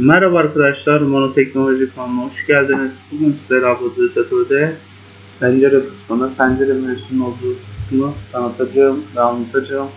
Merhaba arkadaşlar, Monoteknoloji kanalına hoş geldiniz. Bugün sizlere Abdülhamid Satür'de pencere kısmını, pencere menüsünün olduğu kısmı tanıtacağım ve anlatacağım.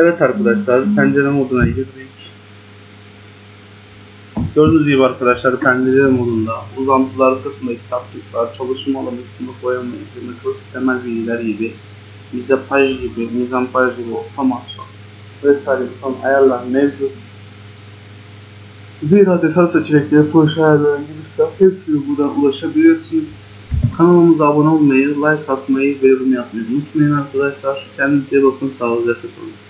Evet arkadaşlar, pencere moduna girdik. Gördüğünüz gibi arkadaşlar pencere modunda uzantılar kısmında kitaplıklar, çalışma alanı kısmında boyama izleme, klasik temel bilgiler gibi, mizapaj gibi, mizampaj gibi, otomasyon vesaire bir ton ayarlar mevcut. Zira desen seçenekleri, flash ayarları gibi stuff hepsine buradan ulaşabilirsiniz. Kanalımıza abone olmayı, like atmayı ve yorum yapmayı unutmayın arkadaşlar. Kendinize iyi bakın, sağlıcakla kalın.